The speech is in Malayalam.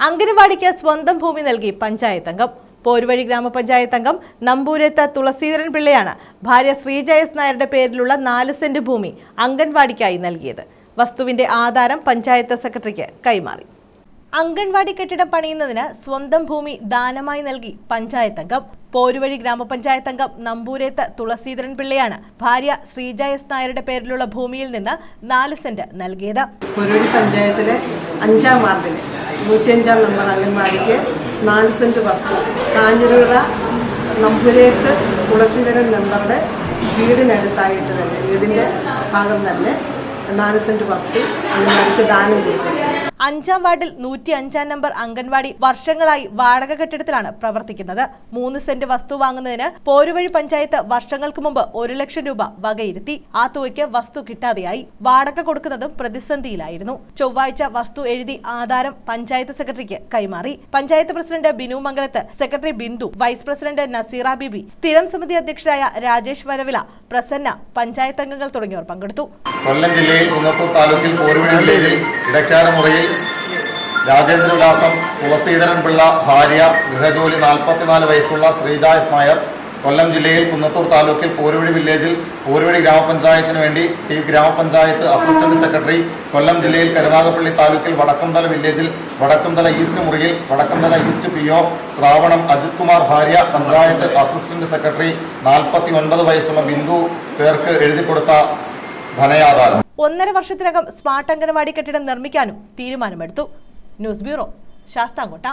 അംഗനവാടിക്ക് സ്വന്തം ഭൂമി നൽകി പഞ്ചായത്ത് അംഗം. പോരുവഴി ഗ്രാമപഞ്ചായത്ത് അംഗം നമ്പൂരത്ത് തുളസീധരൻ പിള്ളയാണ് ഭാര്യ ശ്രീജയസ് നായരുടെ പേരിലുള്ള നാല് സെന്റ് ഭൂമി അംഗൻവാടിക്കായി നൽകിയത്. വസ്തുവിന്റെ ആധാരം പഞ്ചായത്ത് സെക്രട്ടറിക്ക് കൈമാറി. അംഗൻവാടി കെട്ടിടം പണിയുന്നതിന് സ്വന്തം ഭൂമി ദാനമായി നൽകി പഞ്ചായത്ത് അംഗം. പോരുവഴി ഗ്രാമപഞ്ചായത്ത് അംഗം നമ്പൂരേത്ത് തുളസീധരൻ പിള്ളയാണ് ഭാര്യ ശ്രീജയസ് നായരുടെ പേരിലുള്ള ഭൂമിയിൽ നിന്ന് നാല് സെന്റ് നൽകിയത്. പോരുവഴി പഞ്ചായത്തിലെ അഞ്ചാം വാർഡിലെ നൂറ്റിയഞ്ചാം നമ്പർ അംഗൻവാടിക്ക് നാല് സെന്റ് വസ്തു. കാഞ്ഞിരവിള നമ്പുരേത്ത് തുളസീധരൻ മെമ്പറുടെ വീടിനടുത്തായിട്ട് തന്നെ വീടിന്റെ ഭാഗം തന്നെ നാല് സെന്റ് വസ്തു. അംഗൻവാടിക്ക് ദാനം കൊടുക്കുന്നു. അഞ്ചാം വാർഡിൽ നൂറ്റി അഞ്ചാം നമ്പർ അംഗൻവാടി വർഷങ്ങളായി വാടക കെട്ടിടത്തിലാണ് പ്രവർത്തിക്കുന്നത്. മൂന്ന് സെന്റ് വസ്തു വാങ്ങുന്നതിന് പോരുവഴി പഞ്ചായത്ത് വർഷങ്ങൾക്ക് മുമ്പ് ഒരു ലക്ഷം രൂപ വകയിരുത്തി. ആ തുകയ്ക്ക് വസ്തു കിട്ടാതെയായി. വാടക കൊടുക്കുന്നതും പ്രതിസന്ധിയിലായിരുന്നു. ചൊവ്വാഴ്ച വസ്തു എഴുതി ആധാരം പഞ്ചായത്ത് സെക്രട്ടറിക്ക് കൈമാറി. Panchayat president Binu Mangalath secretary Bindu vice president Naseera Bibi സ്ഥിരം സമിതി അധ്യക്ഷരായ രാജേഷ് വരവില പ്രസന്ന പഞ്ചായത്ത് അംഗങ്ങൾ തുടങ്ങിയവർ പങ്കെടുത്തു. കൊല്ലം ജില്ലയിൽ കുന്നത്തൂർ താലൂക്കിൽ പോരുവഴി വില്ലേജിൽ ഇടക്കാരമുറയിൽ രാജേന്ദ്രവിലാസം തുളസീധരൻ പിള്ള ഭാര്യ ഗൃഹജോലി നാൽപ്പത്തിനാല് വയസ്സുള്ള ശ്രീജായസ് നായർ കൊല്ലം ജില്ലയിൽ കുന്നത്തൂർ താലൂക്കിൽ പോരുവഴി വില്ലേജിൽ പോരുവഴി ഗ്രാമപഞ്ചായത്തിന് വേണ്ടി ഈ ഗ്രാമപഞ്ചായത്ത് അസിസ്റ്റന്റ് സെക്രട്ടറി കൊല്ലം ജില്ലയിൽ കരുനാഗപ്പള്ളി താലൂക്കിൽ വടക്കംതല വില്ലേജിൽ വടക്കംതല ഈസ്റ്റ് മുറിയിൽ Vadakkamthala east P O Sravanam Ajith Kumar ഭാര്യ പഞ്ചായത്ത് അസിസ്റ്റന്റ് സെക്രട്ടറി നാൽപ്പത്തി ഒൻപത് വയസ്സുള്ള ബിന്ദു പേർക്ക് എഴുതി കൊടുത്ത ധനയാധാരം. ഒന്നര വർഷത്തിനകം സ്മാർട്ട് അംഗനവാടി കെട്ടിടം നിർമ്മിക്കാനും തീരുമാനമെടുത്തു. News bureau Sasthamkotta.